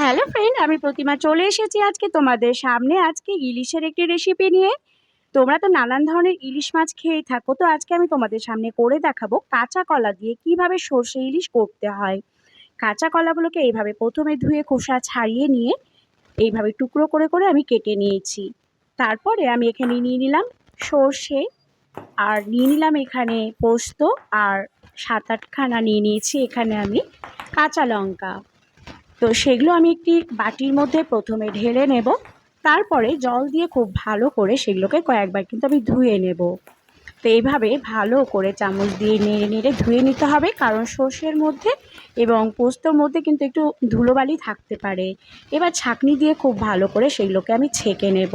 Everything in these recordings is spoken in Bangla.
হ্যালো ফ্রেন্ড আমি প্রতিমা চলে এসেছি আজকে তোমাদের সামনে। আজকে ইলিশের একটি রেসিপি নিয়ে। তোমরা তো নানান ধরনের ইলিশ মাছ খেয়েই থাকো। তো আজকে আমি তোমাদের সামনে করে দেখাবো কাঁচা কলা দিয়ে কীভাবে সর্ষে ইলিশ করতে হয়। কাঁচা কলাগুলোকে এইভাবে প্রথমে ধুয়ে খোসা ছাড়িয়ে নিয়ে এইভাবে টুকরো করে করে আমি কেটে নিয়েছি। তারপরে আমি এখানে নিয়ে নিলাম সর্ষে আর নিয়ে নিলাম এখানে পোস্ত। আর সাত আটখানা নিয়ে নিয়েছি। এখানে আমি কাঁচা লঙ্কা। তো সেগুলো আমি একটি বাটির মধ্যে প্রথমে ঢেলে নেব। তারপরে জল দিয়ে খুব ভালো করে সেগুলোকে কয়েকবার কিন্তু আমি ধুয়ে নেব। তো এইভাবে ভালো করে চামচ দিয়ে নেড়ে নেড়ে ধুয়ে নিতে হবে, কারণ সর্ষের মধ্যে এবং পোস্তর মধ্যে কিন্তু একটু ধুলোবালি থাকতে পারে। এবার ছাঁকনি দিয়ে খুব ভালো করে সেগুলোকে আমি ছেঁকে নেব।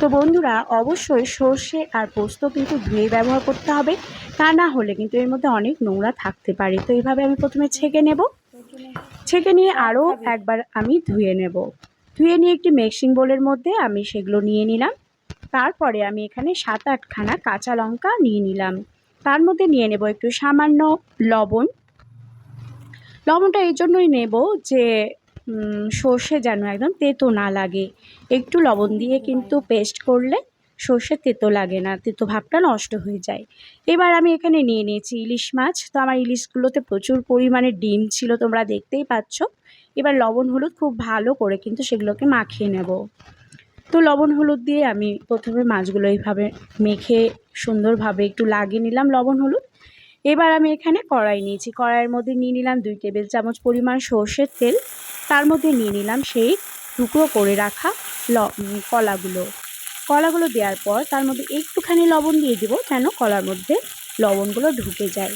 তো বন্ধুরা, অবশ্যই সর্ষে আর পোস্ত কিন্তু ধুয়ে ব্যবহার করতে হবে, তা না হলে কিন্তু এর মধ্যে অনেক নোংরা থাকতে পারে। তো এইভাবে আমি প্রথমে ছেঁকে নেব। ছেঁকে নিয়ে আরও একবার আমি ধুয়ে নেব। ধুয়ে নিয়ে একটি মিক্সিং বোলের মধ্যে আমি সেগুলো নিয়ে নিলাম। তারপরে আমি এখানে সাত আটখানা কাঁচা লঙ্কা নিয়ে নিলাম। তার মধ্যে নিয়ে নেব একটু সামান্য লবণ। লবণটা এই জন্যই নেব যে সর্ষে যেন একদম তেতো না লাগে। একটু লবণ দিয়ে কিন্তু পেস্ট করলে সর্ষে তেতো লাগে না, তেতো ভাবটা নষ্ট হয়ে যায়। এবার আমি এখানে নিয়ে নিয়েছি ইলিশ মাছ। তো আমার ইলিশগুলোতে প্রচুর পরিমাণে ডিম ছিল, তোমরা দেখতেই পাচ্ছ। এবার লবণ হলুদ খুব ভালো করে কিন্তু সেগুলোকে মাখিয়ে নেব। তো লবণ হলুদ দিয়ে আমি প্রথমে মাছগুলো এইভাবে মেখে সুন্দরভাবে একটু লাগিয়ে নিলাম লবণ হলুদ। এবার আমি এখানে কড়াই নিয়েছি। কড়াইয়ের মধ্যে নিয়ে নিলাম দুই টেবিল চামচ পরিমাণ সর্ষের তেল। তার মধ্যে নিয়ে নিলাম সেই টুকরো করে রাখা ল কলাগুলো। কলাগুলো দেওয়ার পর তার মধ্যে একটুখানি লবণ দিয়ে দেবো যেন কলার মধ্যে লবণগুলো ঢুকে যায়।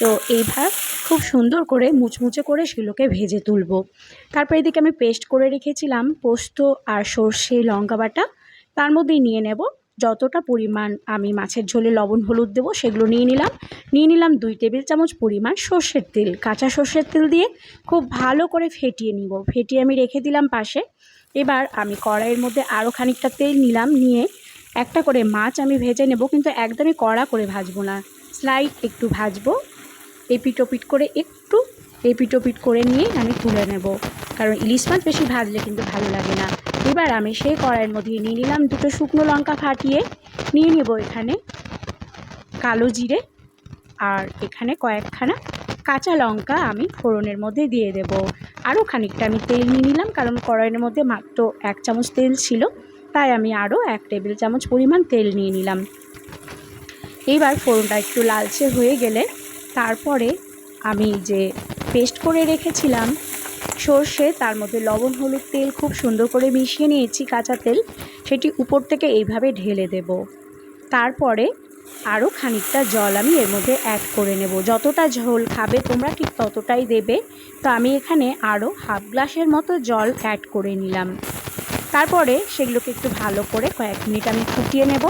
তো এইবার খুব সুন্দর করে মুচমুচে করে সেগুলোকে ভেজে তুলব। তারপর এদিকে আমি পেস্ট করে রেখেছিলাম পোস্ত আর সর্ষে লঙ্কা বাটা। তার মধ্যেই নিয়ে নেব যতটা পরিমাণ আমি মাছের ঝোলে লবণ হলুদ দেবো সেগুলো নিয়ে নিলাম। নিয়ে নিলাম দুই টেবিল চামচ পরিমাণ সর্ষের তেল। কাঁচা সর্ষের তেল দিয়ে খুব ভালো করে ফেটিয়ে নিব। ফেটিয়ে আমি রেখে দিলাম পাশে এবার আমি কড়াইয়ের মধ্যে আরও খানিকটা তেল নিলাম, নিয়ে একটা করে মাছ আমি ভেজে নেব, কিন্তু একদমই কড়া করে ভাজবো না। স্লাইড একটু ভাজবো, এপিটোপিট করে একটু এপিটোপিট করে নিয়ে আমি তুলে নেব। কারণ ইলিশ মাছ বেশি ভাজলে কিন্তু ভালো লাগে না। এবার আমি সেই কড়াইয়ের মধ্যে নিয়ে নিলাম দুটো শুকনো লঙ্কা ফাটিয়ে, নিয়ে নেব এখানে কালো জিরে আর এখানে কয়েকখানা কাঁচা লঙ্কা আমি ফোড়নের মধ্যে দিয়ে দেব। আরও খানিকটা আমি তেল নিয়ে নিলাম, কারণ কড়াইয়ের মধ্যে মাত্র এক চামচ তেল ছিল, তাই আমি আরও এক টেবিল চামচ পরিমাণ তেল নিয়ে নিলাম। এইবার ফোড়নটা একটু লালচে হয়ে গেলে তারপরে আমি যে পেস্ট করে রেখেছিলাম, সর্ষে, তার মধ্যে লবণ, হলুদ তেল খুব সুন্দর করে মিশিয়ে নিয়েছি কাঁচা তেল, সেটি উপর থেকে এইভাবে ঢেলে দেব। তারপরে আরও খানিকটা জল আমি এর মধ্যে অ্যাড করে নেব। যতটা ঝোল খাবে তোমরা ঠিক ততটাই দেবে। তো আমি এখানে আরও হাফ গ্লাসের মতো জল অ্যাড করে নিলাম। তারপরে সেগুলোকে একটু ভালো করে কয়েক মিনিট আমি ফুটিয়ে নেব।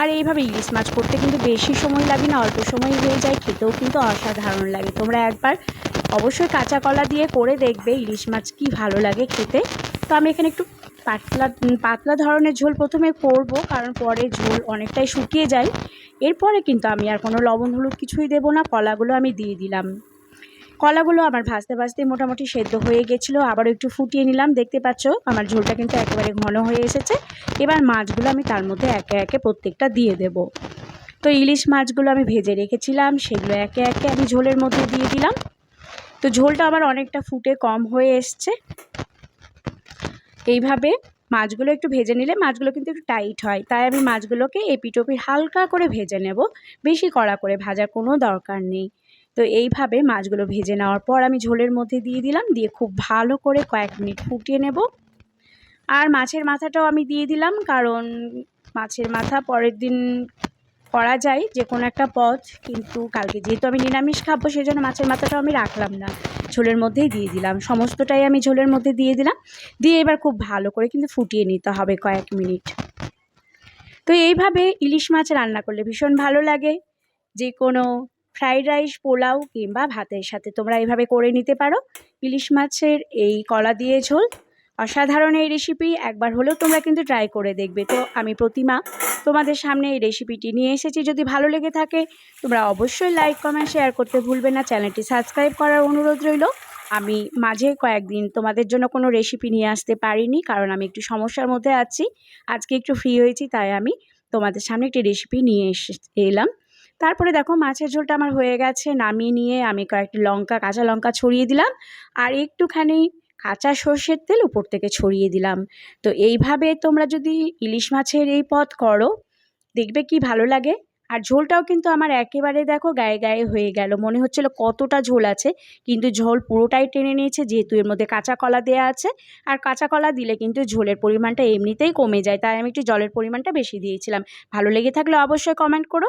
আর এইভাবে ইলিশ মাছ করতে কিন্তু বেশি সময় লাগে না, অল্প সময় হয়ে যায়, খেতেও কিন্তু অসাধারণ লাগে। তোমরা একবার অবশ্যই কাঁচা কলা দিয়ে করে দেখবে ইলিশ মাছ কি ভালো লাগে খেতে। তো আমি এখানে একটু পাতলা পাতলা ধরনের ঝোল প্রথমে করব, কারণ পরে ঝোল অনেকটাই শুকিয়ে যায়। এরপরে কিন্তু আমি আর কোনো লবণ হলুদ কিছুই দেবো না, কলাগুলো আমি দিয়ে দিলাম। কলাগুলো আমার ভাজতে ভাজতে মোটামুটি সেদ্ধ হয়ে গেছিল, আবারও একটু ফুটিয়ে নিলাম, দেখতে পাচ্ছ? আমার ঝোলটা কিন্তু একেবারে ঘন হয়ে এসেছে। এবার মাছগুলো আমি তার মধ্যে একে একে প্রত্যেকটা দিয়ে দেব। তো ইলিশ মাছগুলো আমি ভেজে রেখেছিলাম, সেগুলো একে একে আমি ঝোলের মধ্যে দিয়ে দিলাম। তো ঝোলটা আমার অনেকটা ফুটে কম হয়ে এসছে। এইভাবে মাছগুলো একটু ভেজে নিলে মাছগুলো কিন্তু একটু টাইট হয়। তাই আমি মাছগুলোকে এপি টপি হালকা করে ভেজে নেব। বেশি কড়া করে ভাজার কোনো দরকার নেই। তো এইভাবে মাছগুলো ভেজে নেওয়ার পর আমি ঝোলের মধ্যে দিয়ে দিলাম। দিয়ে খুব ভালো করে কয়েক মিনিট ফুটিয়ে নেব। আর মাছের মাথাটাও আমি দিয়ে দিলাম। কারণ মাছের মাথা পরের দিন করা যায় যে কোনো একটা পদ, কিন্তু কালকে যেহেতু আমি নিরামিষ খাব সেই জন্য মাছের মাথাটাও আমি রাখলাম না। ঝোলের মধ্যেই দিয়ে দিলাম। সমস্তটাই আমি ঝোলের মধ্যে দিয়ে দিলাম। দিয়ে এবার খুব ভালো করে কিন্তু ফুটিয়ে নিতে হবে কয়েক মিনিট। তো এইভাবে ইলিশ মাছ রান্না করলে ভীষণ ভালো লাগে। যে কোনো ফ্রাইড রাইস, পোলাও কিংবা ভাতের সাথে তোমরা এইভাবে করে নিতে পারো। ইলিশ মাছের এই কলা দিয়ে ঝোল অসাধারণ এই রেসিপি একবার হলেও তোমরা কিন্তু ট্রাই করে দেখবে। তো আমি প্রতিমা, তোমাদের সামনে এই রেসিপিটি নিয়ে এসেছি। যদি ভালো লেগে থাকে, তোমরা অবশ্যই লাইক কমেন্ট শেয়ার করতে ভুলবে না। চ্যানেলটি সাবস্ক্রাইব করার অনুরোধ রইল। আমি মাঝে কয়েকদিন তোমাদের জন্য কোনো রেসিপি নিয়ে আসতে পারিনি, কারণ আমি একটু সমস্যার মধ্যে আছি। আজকে একটু ফ্রি হয়েছি, তাই আমি তোমাদের সামনে একটি রেসিপি নিয়ে এসে, এলাম। তারপরে দেখো, মাছের ঝোলটা আমার হয়ে গেছে। নামিয়ে নিয়ে আমি কয়েকটি লঙ্কা, কাঁচা লঙ্কা ছড়িয়ে দিলাম। আর একটুখানি কাঁচা সর্ষের তেল উপর থেকে ছড়িয়ে দিলাম। তো এইভাবে তোমরা যদি ইলিশ মাছের এই পদ করো, দেখবে কি ভালো লাগে। আর ঝোলটাও কিন্তু আমার একেবারে দেখো গায়ে গায়ে হয়ে গেল। মনে হচ্ছিল কতটা ঝোল আছে, কিন্তু ঝোল পুরোটাই টেনে নিয়েছে, যেহেতু এর মধ্যে কাঁচা কলা দেওয়া আছে। আর কাঁচা কলা দিলে কিন্তু ঝোলের পরিমাণটা এমনিতেই কমে যায়, তাই আমি একটু জলের পরিমাণটা বেশি দিয়েছিলাম। ভালো লেগে থাকলে অবশ্যই কমেন্ট করো।